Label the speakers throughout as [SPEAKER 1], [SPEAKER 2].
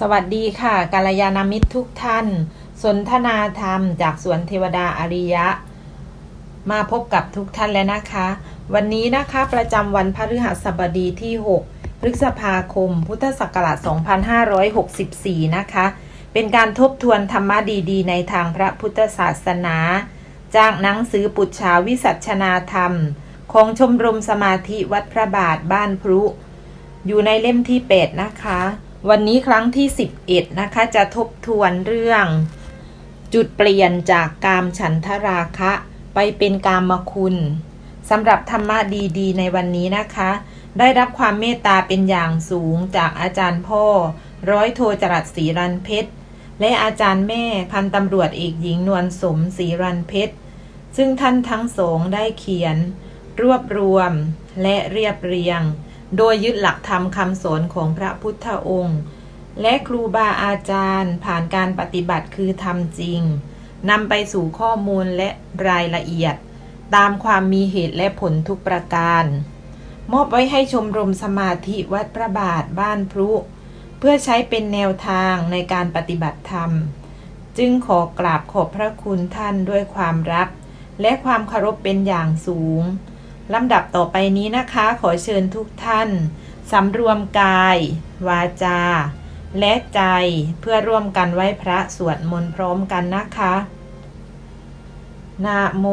[SPEAKER 1] สวัสดีค่ะกัลยาณมิตรทุกท่าน สนทนาธรรมจากสวนเทวดาอริยะ มาพบกับทุกท่านแล้วนะคะ วันนี้นะคะประจำวันพฤหัสบดีที่ 6 พฤษภาคม พุทธศักราช 2564 นะคะ เป็นการทบทวนธรรมะดีๆ ในทางพระพุทธศาสนา จากหนังสือปุจฉาวิสัชนาธรรม ของชมรมสมาธิวัดพระบาทบ้านพรุ อยู่ในเล่มที่ 8 นะคะ วันนี้ครั้งที่ 11 นะคะจะทบทวนเรื่อง จุดเปลี่ยนจากกามฉันทราคะไปเป็นกามคุณสำหรับธรรมะดีๆ ในวันนี้นะคะ ได้รับความเมตตาเป็นอย่างสูงจากอาจารย์พ่อ ร้อยโทจรัสศรีรันเพชร และอาจารย์แม่พันตำรวจเอกหญิงนวลสมศรีรันเพชร ซึ่งท่านทั้งสองได้เขียน รวบรวมและเรียบเรียง โดยยึดหลักธรรมคำสอนของพระพุทธองค์ และครูบาอาจารย์ผ่านการปฏิบัติคือทำจริงนำไปสู่ข้อมูลและรายละเอียด ตามความมีเหตุและผลทุกประการ มอบไว้ให้ชมรมสมาธิวัดพระบาทบ้านพรุเพื่อใช้เป็นแนวทางในการปฏิบัติธรรม จึงขอกราบขอบพระคุณท่านด้วยความรัก และความเคารพเป็นอย่างสูง ลำดับต่อไปนี้นะคะ ขอเชิญทุกท่านสำรวมกาย วาจา และใจเพื่อร่วมกันไหว้พระสวดมนต์พร้อมกันนะคะนะโม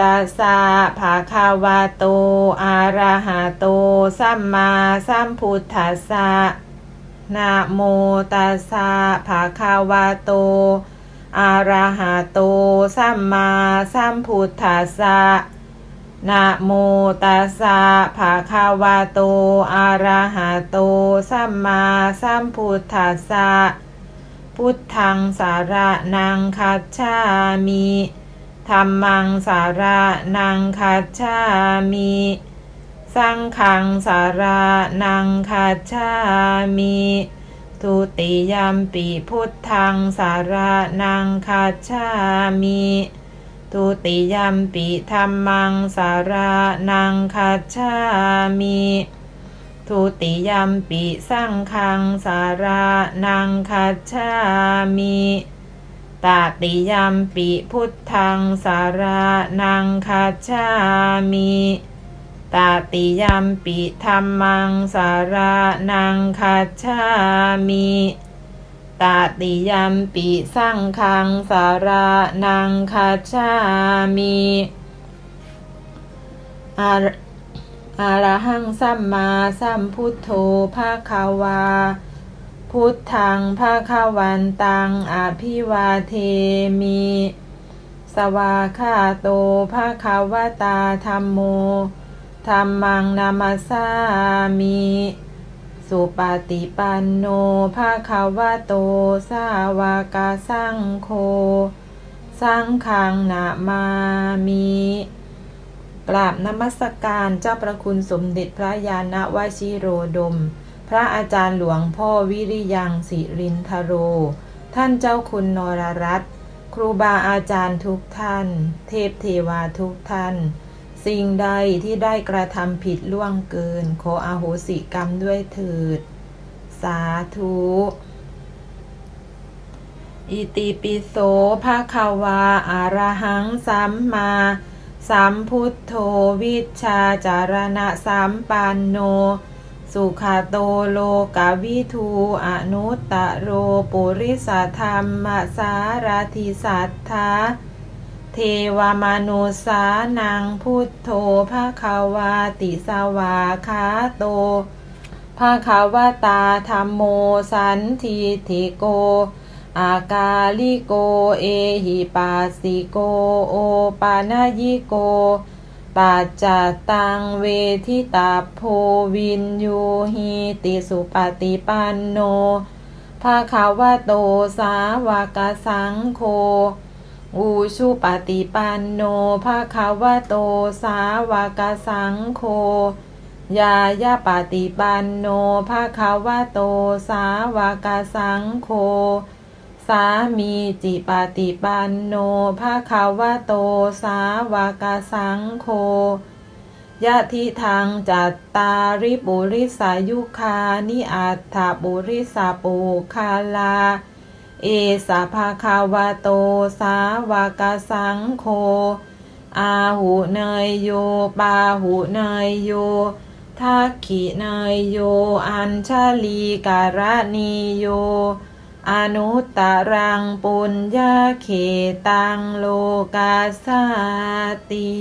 [SPEAKER 1] ตัสสะภะคะวะโต อะระหะโต สัมมาสัมพุทธัสสะนะโมตัสสะภะคะวะโต อะระหะโต สัมมาสัมพุทธัสสะ นะโมตัสสะภะคะวะโต อะระหะโต สัมมาสัมพุทธัสสะ พุทธังสาระนังคัจฉามิธัมมังสาระนังคัจฉามิ สังฆังสาระนังคัจฉามิทุติยมปิพุทธังสาระนังคัจฉามิ ทุติยมปิธัมมังสารนังคัจฉามิทุติยมปิสังฆังสารนังคัจฉามิตติยมปิพุทธังสารนังคัจฉามิตติยมปิธัมมังสารนังคัจฉามิ ตติยมปิสังฆังสาระนังคัจฉามิอาระหังสัมมาสัมพุทโธภาคาวา พุทธังภาคาวันตังอภิวาเทมิ สวาคาโตภาคาวตาธรรมโมธรรมังนามาสามิ สุปฏิปันโนภาคาวโต สาวากาสังโฆ สังฆังนามามิกราบนมัสการเจ้าประคุณสมเด็จพระยาณวชิโรดม พระอาจารย์หลวงพ่อวิริยังสิรินทโร ท่านเจ้าคุณนรรัตน์ครูบาอาจารย์ทุกท่าน เทพเทวาทุกท่าน สิ่งใดที่ได้กระทำผิดล่วงเกิน ขออาโหสิกรรมด้วยเถิด สาธุอิติปิโสภาคาวาอาระหังสัมมาสัมพุทโธวิชชาจารณะสัมปันโน สุขโตโลกาวิทูอนุตตโรปุริสธรรมสารทิสัทธา เทวมนุสานังพุทโธภาคาวาติสวาคาโตภาคาวตาธรรมโมสันทิทิโก อากาลิโกเอหิปัสสิโกโอปานายิโกปัจจตังเวทิตาโพวินยูหิติสุปฏิปันโนภาคาวโตสาวกสังโฆ อูชุปฏิปันโนภาคาวโตสาวกสังโฆยายาปฏิปันโนภาคาวโตสาวกสังโฆสามีจิปฏิปันโนภาคาวโตสาวกสังโฆยะทิทางจัตตาริปุริสายุคานิอัตถปุริสาปุคาลา เอสาภาคาวาโต สาวากสังโฆอาหูเนยโย ปาหูเนยโยทักขิเนยโย อัญชลีการณีโย อนุตตรังปุญญาเขตังโลกาสาติ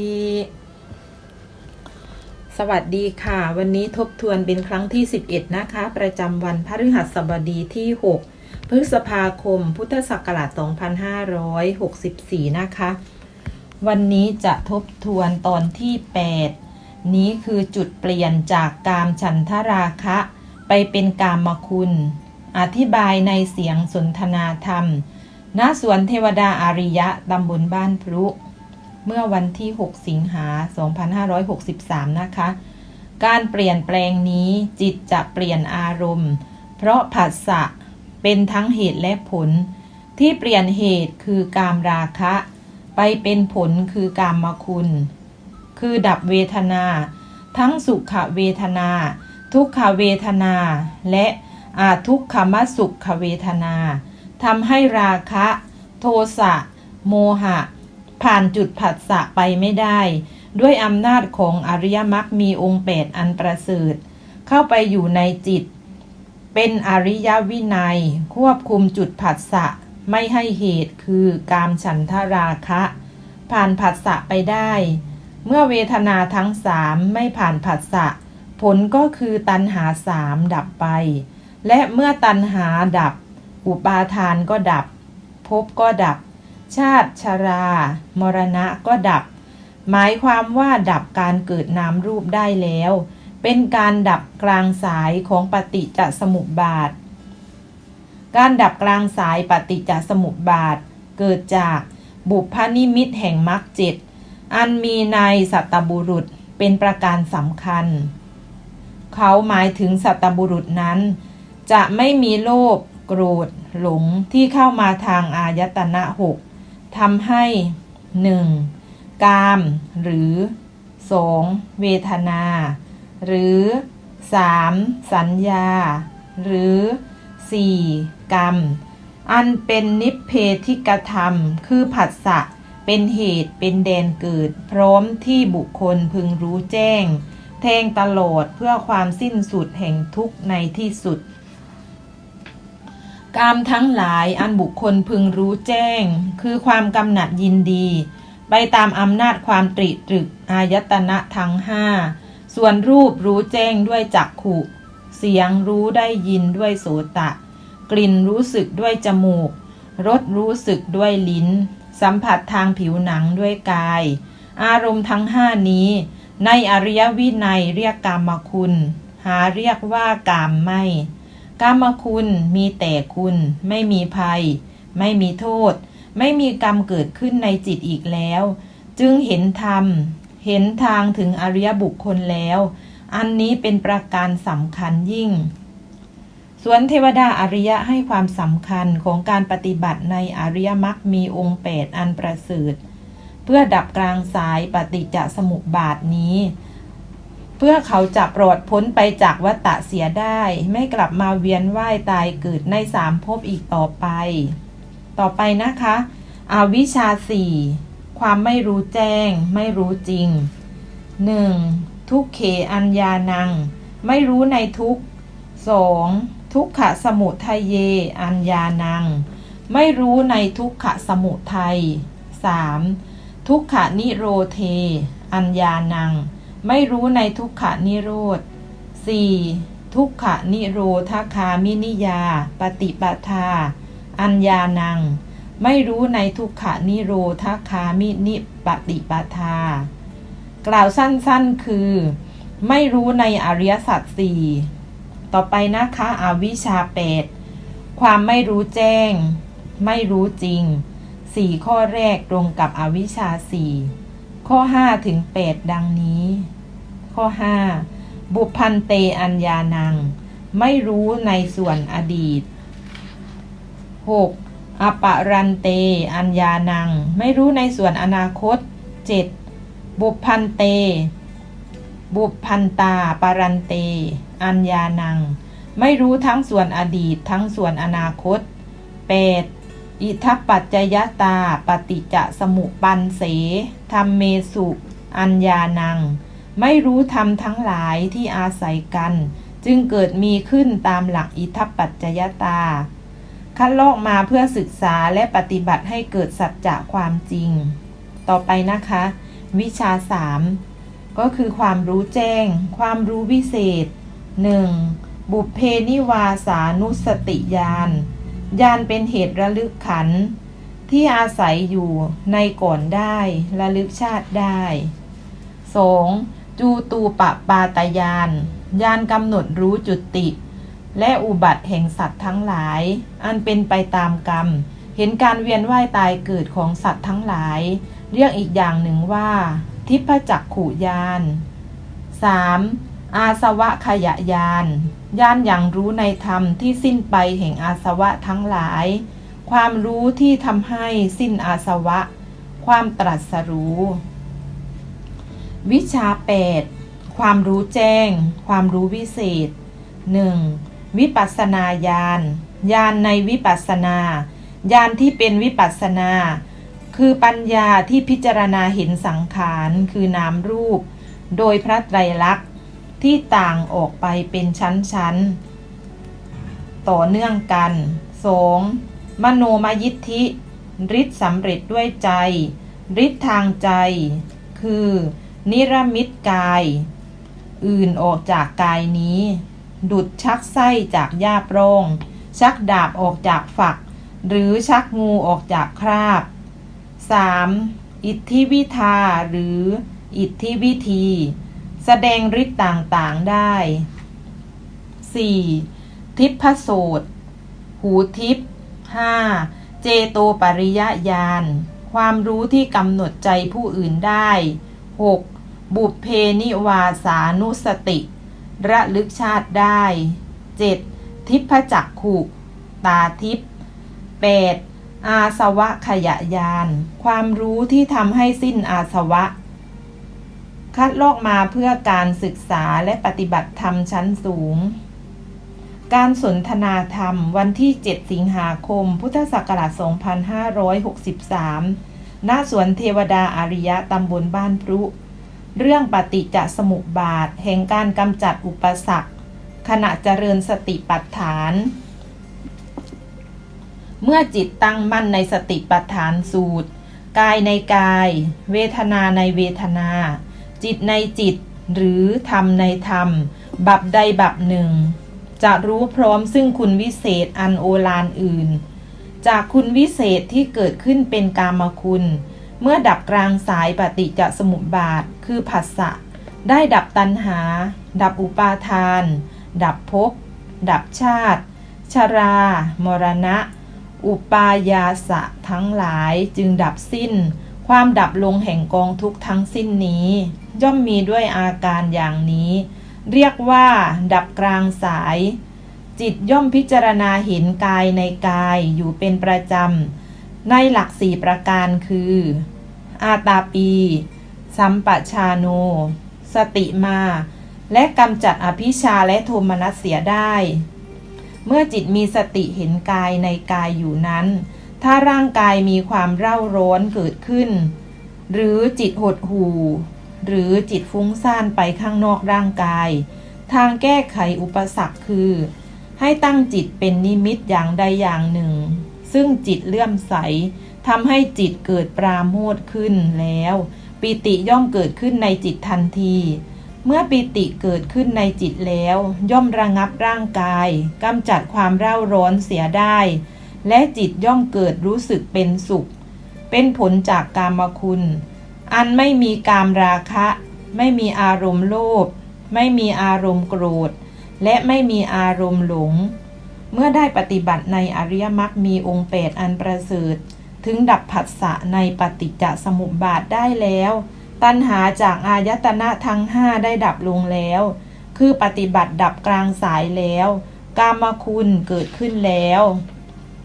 [SPEAKER 1] สวัสดีค่ะ วันนี้ทบทวนเป็นครั้งที่ 11 นะคะ ประจำวันพฤหัสบดีที่ 6 ฤษภาคม พุทธศักราช 2564 นะคะ วันนี้จะทบทวนตอนที่ 8 นี้คือจุดเปลี่ยนจากกามฉันทราคะ ไปเป็นกามคุณ อธิบายในเสียงสนทนาธรรม ณ สวนเทวดาอาริยะตำบลบ้านพรุเมื่อวันที่ 6 สิงหา 2563 นะคะ การเปลี่ยนแปลงนี้จิตจะเปลี่ยนอารมณ์ เพราะผัสสะ เป็นทั้งเหตุและผล ที่เปลี่ยนเหตุคือกามราคะ ไปเป็นผลคือกามมคุณ คือดับเวทนา ทั้งสุขเวทนา ทุกขเวทนา และอาทุกขมสุขเวทนาทำให้ราคะ โทสะโมหะ ผ่านจุดผัสสะไปไม่ได้ ด้วยอำนาจของอริยมรรคมีองค์แปดอันประเสริฐเข้าไปอยู่ในจิต เป็นอริยวินัย ควบคุมจุดผัสสะไม่ให้เหตุคือกามฉันทราคะ ผ่านผัสสะไปได้ เมื่อเวทนาทั้งสามไม่ผ่านผัสสะผลก็คือตัณหาสามดับไป และเมื่อตัณหาดับ อุปาทานก็ดับภพก็ดับ ชาติชรา มรณะก็ดับ หมายความว่าดับการเกิดนามรูปได้แล้ว เป็นการดับกลางสายของปฏิจจสมุปบาท การดับกลางสายปฏิจจสมุปบาท เกิดจากบุพนิมิตแห่งมรรคเจ็ดอันมีในสัตบุรุษเป็นประการสำคัญ เขาหมายถึงสัตบุรุษนั้น จะไม่มีโลภโกรธ หลงที่เข้ามาทางอายตนะหกทำให้ 1. กาม หรือ 2. เวทนา หรือ 3. สัญญา หรือ 4. กรรม อันเป็นนิพเพธิกธรรม คือผัสสะเป็นเหตุเป็นแดนเกิด พร้อมที่บุคคลพึงรู้แจ้ง แทงตลอดเพื่อความสิ้นสุดแห่งทุกข์ในที่สุด กามทั้งหลายอันบุคคลพึงรู้แจ้ง คือความกำหนัดยินดี ไปตามอำนาจความตริตรึกอายตนะทั้งห้า ส่วนรูปรู้แจ้งด้วยจักขุ เสียงรู้ได้ยินด้วยโสตะ กลิ่นรู้สึกด้วยจมูก รสรู้สึกด้วยลิ้น สัมผัสทางผิวหนังด้วยกาย อารมณ์ทั้งห้านี้ ในอริยวินัยเรียกกามคุณ หาเรียกว่ากามไม่กามคุณมีแต่คุณ ไม่มีภัย ไม่มีโทษ ไม่มีกรรมเกิดขึ้นในจิตอีกแล้ว จึงเห็นธรรม เห็นทางถึงอริยบุคคลแล้ว อันนี้เป็นประการสำคัญยิ่งส่วนเทวดาอริยะให้ความสำคัญของการปฏิบัติในอริยมรรคมีองค์แปดอันประเสริฐเพื่อดับกลางสายปฏิจจสมุปบาทนี้ เพื่อเขาจะปลอดพ้นไปจากวัฏฏะเสียได้ ไม่กลับมาเวียนว่ายตายเกิดในสามภพอีกต่อไป ต่อไปนะคะ อวิชชาสี่ ความไม่รู้แจ้ง ไม่รู้จริง 1. ทุกเขอัญญานัง ไม่รู้ในทุก 2. ทุกขะสมุทัยเย อัญญานัง ไม่รู้ในทุกขะสมุทัย 3. ทุกขะนิโรเท อัญญานัง ไม่รู้ในทุกขะนิโรธ 4. ทุกขะนิโรธคามินิยา ปฏิปทา อัญญานัง ไม่รู้ในทุกขะนิโรธคามินิปฏิปทา กล่าวสั้นๆคือ ไม่รู้ในอริยสัจสี่ต่อไปนะคะอวิชชาแปดความไม่รู้แจ้ง ไม่รู้จริงสี่ข้อแรกตรงกับอวิชชาสี่ข้อห้าถึงแปดดังนี้ ข้อห้าบุพันเตอัญญานัง ไม่รู้ในส่วนอดีต 6. อปรันเต อัญญานัง ไม่รู้ในส่วนอนาคต 7. บุพันเต บุพพันตาปารันเต อัญญานัง ไม่รู้ทั้งส่วนอดีตทั้งส่วนอนาคต 8. อิทัปปัจจยตาปฏิจจสมุปันเสธรรมเมสุ อัญญานัง ไม่รู้ธรรมทั้งหลายที่อาศัยกัน จึงเกิดมีขึ้นตามหลักอิทัปปัจจยตา คัดลอกมาเพื่อศึกษาและปฏิบัติให้เกิดสัจจะความจริง ต่อไปนะคะ วิชาสามก็คือความรู้แจ้ง ความรู้วิเศษ 1. บุพเพนิวาสานุสติญาณญาณเป็นเหตุระลึกขัน ที่อาศัยอยู่ในก่อนได้ระลึกชาติได้ 2. จูตูปะปาตายานญาณกำหนดรู้จุติ และอุบัติแห่งสัตว์ทั้งหลาย อันเป็นไปตามกรรม เห็นการเวียนว่ายตายเกิดของสัตว์ทั้งหลาย เรียกอีกอย่างหนึ่งว่า ทิพจักขุยาน 3. อาสวะขยะยานยานอย่างรู้ในธรรมที่สิ้นไปแห่งอาสวะทั้งหลาย ความรู้ที่ทำให้สิ้นอาสวะ ความตรัสรู้ วิชา 8 ความรู้แจ้ง ความรู้วิเศษ 1. วิปัสนาญาณญาณในวิปัสนาญาณที่เป็นวิปัสนา คือปัญญาที่พิจารณาเห็นสังขารคือนามรูป โดยพระไตรลักษณ์ที่ต่างออกไปเป็นชั้นๆ ต่อเนื่องกัน 2. มโนมยิทธิฤทธิ์สำเร็จด้วยใจฤทธิ์ทางใจ คือ นิรมิตกาย อื่นออกจากกายนี้ ดุดชักไส้จากหญ้าโปร่งชักดาบออกจากฝัก หรือชักงูออกจากคราบ 3. อิทธิวิทาหรืออิทธิวิธี แสดงฤทธิ์ต่างๆได้ 4. ทิพโสตหูทิพ 5. เจโตปริยญาณ ความรู้ที่กำหนดใจผู้อื่นได้ 6. บุพเพนิวาสานุสติ ระลึกชาติได้ 7. ทิพจักขุตาทิพ 8. อาสวะขยะยาน ความรู้ที่ทำให้สิ้นอาสวะ คัดลอกมาเพื่อการศึกษาและปฏิบัติธรรมชั้นสูง การสนทนาธรรมวันที่ 7 สิงหาคม พุทธศักราช 2563 ณ สวนเทวดาอาริยะตำบลบ้านพรุ เรื่องปฏิจจสมุปบาท แห่งการกำจัดอุปสรรค ขณะเจริญสติปัฏฐาน เมื่อจิตตั้งมั่นในสติปัฏฐานสูตร กายในกาย เวทนาในเวทนา จิตในจิต หรือธรรมในธรรม บับใดบับหนึ่ง จะรู้พร้อมซึ่งคุณวิเศษอันโอฬารอื่น จากคุณวิเศษที่เกิดขึ้นเป็นกามคุณ เมื่อดับกลางสายปฏิจจสมุปบาท คือผัสสะ ได้ดับตัณหา ดับอุปาทาน ดับภพ ดับชาติ ชรา มรณะ อุปายาสะทั้งหลายจึงดับสิ้น ความดับลงแห่งกองทุกทั้งสิ้นนี้ ย่อมมีด้วยอาการอย่างนี้ เรียกว่า ดับกลางสาย จิตย่อมพิจารณาเห็นกายในกายอยู่เป็นประจำ ในหลักสี่ประการคือ อาตาปี สัมปชาโน สติมา และกำจัดอภิชาและโทมนัสเสียได้ เมื่อจิตมีสติเห็นกายในกายอยู่นั้น ถ้าร่างกายมีความเร่าร้อนเกิดขึ้น หรือจิตหดหู่ หรือจิตฟุ้งซ่านไปข้างนอกร่างกาย ทางแก้ไขอุปสรรคคือ ให้ตั้งจิตเป็นนิมิตอย่างใดอย่างหนึ่ง ซึ่งจิตเลื่อมใส ทำให้จิตเกิดปราโมทย์ขึ้นแล้ว ปิติย่อมเกิดขึ้นในจิตทันที เมื่อปิติเกิดขึ้นในจิตแล้ว ย่อมระงับร่างกายกำจัดความเร่าร้อนเสียได้ และจิตย่อมเกิดรู้สึกเป็นสุข เป็นผลจากกามคุณ อันไม่มีกามราคะ ไม่มีอารมณ์โลภไม่มีอารมณ์โกรธ และไม่มีอารมณ์หลงเมื่อได้ปฏิบัติในอริยมรรคมีองค์แปดอันประเสริฐ ถึงดับผัสสะในปฏิจจสมุปบาทได้แล้ว ตัณหาจากอายตนะทั้งห้าได้ดับลงแล้ว คือปฏิบัติดับกลางสายแล้ว กามคุณเกิดขึ้นแล้ว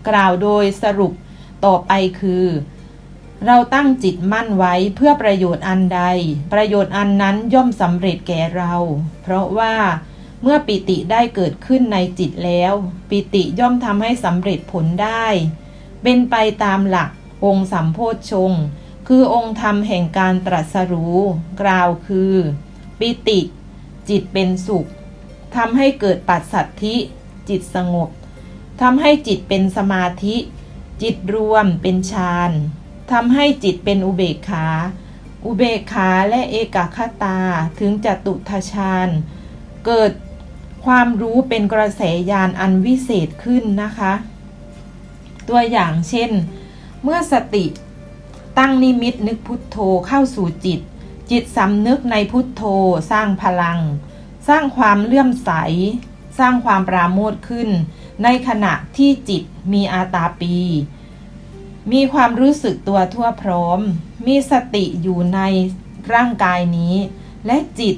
[SPEAKER 1] กล่าวโดยสรุปต่อไปคือ เราตั้งจิตมั่นไว้เพื่อประโยชน์อันใด ประโยชน์อันนั้นย่อมสำเร็จแก่เรา เพราะว่าเมื่อปิติได้เกิดขึ้นในจิตแล้ว ปิติย่อมทำให้สำเร็จผลได้ เป็นไปตามหลักองค์สัมโพชฌงค์คือองค์ธรรมแห่งการตรัสรู้ กล่าวคือ ปิติ จิตเป็นสุขทำให้เกิดปัสสัทธิ จิตสงบทำให้จิตเป็นสมาธิ จิตรวมเป็นฌานทำให้จิตเป็นอุเบกขา อุเบกขาและเอกคตาถึงจตุทชาญเกิดความรู้เป็นกระแสญาณอันวิเศษขึ้นนะคะ ตัวอย่างเช่น เมื่อสติตั้งนิมิตนึกพุทโธเข้าสู่จิต จิตสำนึกในพุทโธสร้างพลัง สร้างความเลื่อมใส สร้างความปราโมทขึ้น ในขณะที่จิตมีอาตาปี มีความรู้สึกตัวทั่วพร้อม มีสติอยู่ในร่างกายนี้ และจิต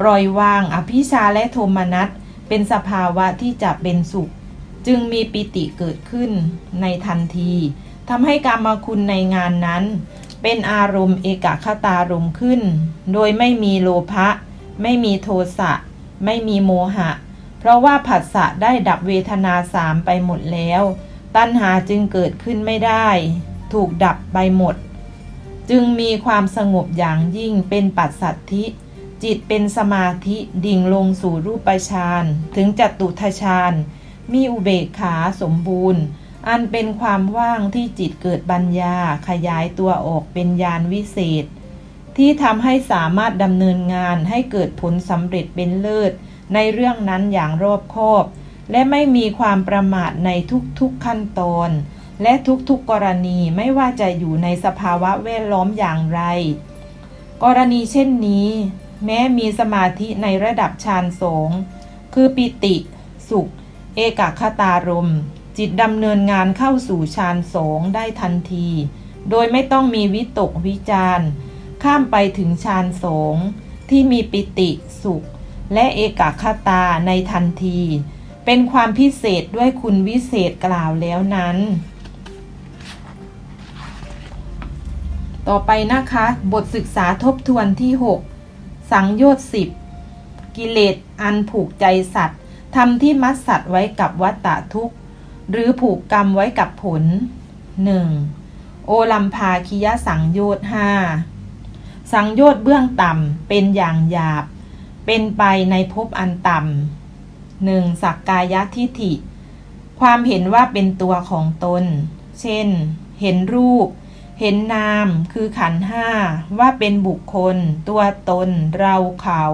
[SPEAKER 1] ปล่อยวางอภิชาและโทมนัสเป็นสภาวะที่จะเป็นสุข จึงมีปิติเกิดขึ้นในทันทีทำให้กรรมาคุณในงานนั้น เป็นอารมณ์เอกคตารมขึ้น โดยไม่มีโลภะไม่มีโทสะไม่มีโมหะ เพราะว่าผัสสะได้ดับเวทนาสามไปหมดแล้ว ตัณหาจึงเกิดขึ้นไม่ได้ ถูกดับไปหมด จึงมีความสงบอย่างยิ่งเป็นปัสสัทธิ จิตเป็นสมาธิดิ่งลงสู่รูปฌานถึงจตุทฌาน มีอุเบกขาสมบูรณ์ อันเป็นความว่างที่จิตเกิดปัญญาขยายตัวออกเป็นญาณวิเศษ ที่ทำให้สามารถดำเนินงานให้เกิดผลสำเร็จเป็นเลิศ ในเรื่องนั้นอย่างรอบคอบ และไม่มีความประมาทในทุกๆขั้นตอน และทุกๆกรณีไม่ว่าจะอยู่ในสภาวะแวดล้อมอย่างไร กรณีเช่นนี้ แม้มีสมาธิในระดับฌานสองคือปิติ สุข เอกคตารม จิตดำเนินงานเข้าสู่ฌานสองได้ทันที โดยไม่ต้องมีวิตกวิจารข้ามไปถึงฌานสองที่มีปิติสุข และเอกคตาในทันที เป็นความพิเศษด้วยคุณวิเศษกล่าวแล้วนั้น ต่อไปนะคะ บทศึกษาทบทวนที่ 6 สังโยชน์สิกิเลสอันผูกใจสัตว์ ทำที่มัดสัตว์ไว้กับวัตตะทุกข์ หรือผูกกรรมไว้กับผล 1. โอลัมพาคิยะสังโยชน์ห้าสังโยชน์เบื้องต่ำเป็นอย่างหยาบ เป็นไปในภพอันต่ำหนึ่งสักกายทิฐิ ความเห็นว่าเป็นตัวของตน เช่น เห็นรูป เห็นนามคือขันห้าว่าเป็นบุคคล ตัวตน เราเขา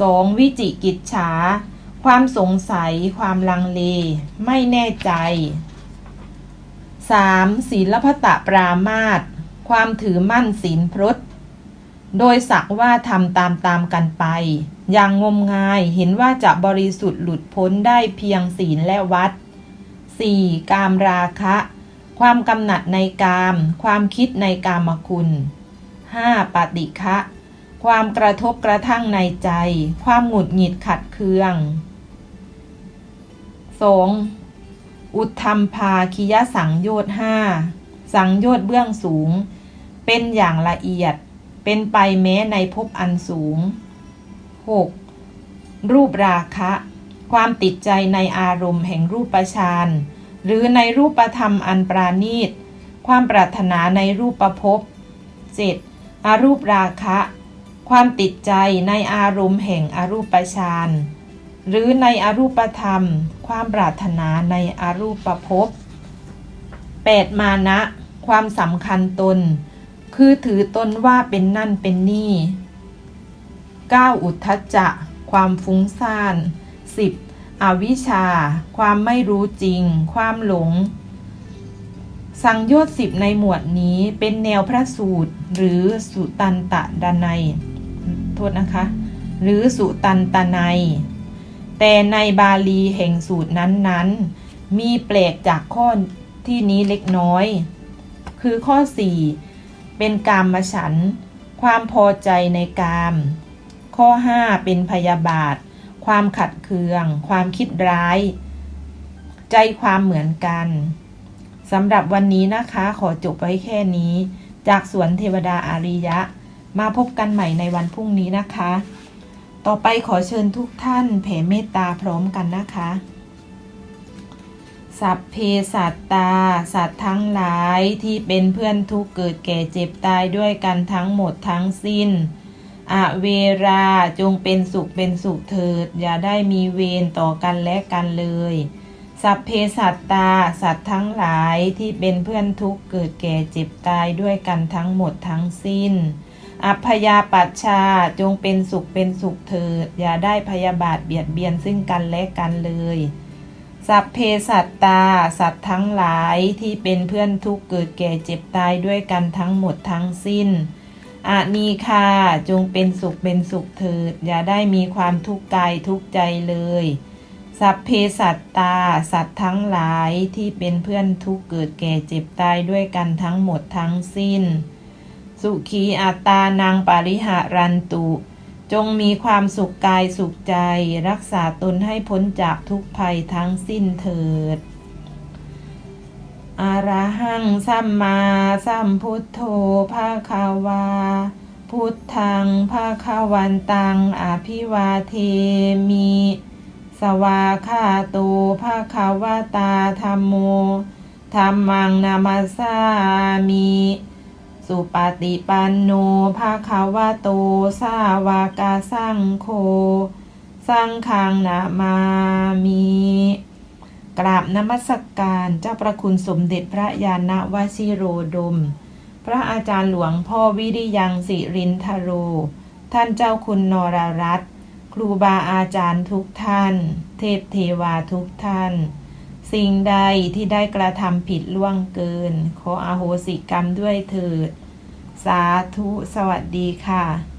[SPEAKER 1] สองวิจิกิจฉา ความสงสัย ความลังเล ไม่แน่ใจ 3. ศีลพตะปรามาตความถือมั่นศีลพรตโดยสักว่าทำตามตามกันไป อย่างงมงายเห็นว่าจะบริสุทธิ์หลุดพ้นได้เพียงศีลและวัด 4. กามราคะ ความกำหนัดในกาม ความคิดในกามคุณ 5. ปฏิฆะความกระทบกระทั่งในใจ ความหงุดหงิดขัดเคือง 2. อุทธรรมภาคิยสังโยชน์ห้าสังโยชน์เบื้องสูง เป็นอย่างละเอียด เป็นไปแม้ในภพอันสูง 6. รูปราคะ ความติดใจในอารมณ์แห่งรูปฌานหรือในรูปธรรมอันปราณีต ความปรารถนาในรูปภพ 7. อารูปราคะ ความติดใจในอารมณ์แห่งอรูปฌาน หรือในอรูปธรรม ความปรารถนาในอรูปภพ 8. มานะ ความสำคัญตน คือถือตนว่าเป็นนั่นเป็นนี่ 9. อุทธจจะความฟุ้งซ่าน 10. อวิชชา ความไม่รู้จริง ความหลง สังโยชน์สิบในหมวดนี้เป็นแนวพระสูตร หรือสุตันตะดานัย โทษนะคะ หรือสุตันตนัย แต่ในบาลีแห่งสูตรนั้นๆ มีแปลกจากข้อที่นี้เล็กน้อย คือข้อ 4 เป็นกามฉัน ความพอใจในกาม ข้อ 5 เป็นพยาบาท ความขัดเคือง ความคิดร้าย ใจความเหมือนกันสำหรับวันนี้นะคะขอจบไว้แค่นี้ จากสวนเทวดาอาริยะ มาพบกันใหม่ในวันพรุ่งนี้นะคะ ต่อไปขอเชิญทุกท่านแผ่เมตตาพร้อมกันนะคะ สัพเพสัตตา สัตว์ทั้งหลายที่เป็นเพื่อนทุกข์เกิดแก่เจ็บตายด้วยกันทั้งหมดทั้งสิ้นอเวราจงเป็นสุขเป็นสุขเถิด อย่าได้มีเวรต่อกันและกันเลย สัพเพสัตตา สัตว์ทั้งหลายที่เป็นเพื่อนทุกข์เกิดแก่เจ็บตายด้วยกันทั้งหมดทั้งสิ้น อัพยาปัชชาจงเป็นสุขเป็นสุขเถิด อย่าได้พยาบาทเบียดเบียนซึ่งกันและกันเลย สัพเพสัตตา สัตว์ทั้งหลายที่เป็นเพื่อนทุกเกิดแก่เจ็บตายด้วยกันทั้งหมดทั้งสิ้นอานีคาจงเป็นสุขเป็นสุขเถิด อย่าได้มีความทุกข์กายทุกข์ใจเลย สัพเพสัตตา สัตว์ทั้งหลายที่เป็นเพื่อนทุกเกิดแก่เจ็บตายด้วยกันทั้งหมดทั้งสิ้น สุขีอัตตานางปาริหารันตุ จงมีความสุขกายสุขใจ รักษาตนให้พ้นจากทุกภัยทั้งสิ้นเถิด อาระหังสัมมาสัมพุทโธภาคาวา พุทธังภาคาวันตังอภิวาเทมิสวาคาโตภาคาวาตาธรรมโมธรรมังนามาสามิ สุปฏิปันโนภาคาวาโต สาวากาสังโฆสังฆังนามามิกราบนมัสกการเจ้าประคุณสมเด็จพระยาณวชิโรดม พระอาจารย์หลวงพ่อวิริยังสิรินทโร ท่านเจ้าคุณนรรัตน์ครูบาอาจารย์ทุกท่าน เทพเทวาทุกท่าน สิ่งใดที่ได้กระทำผิดล่วงเกิน ขออโหสิกรรมด้วยเถิด สาธุสวัสดีค่ะ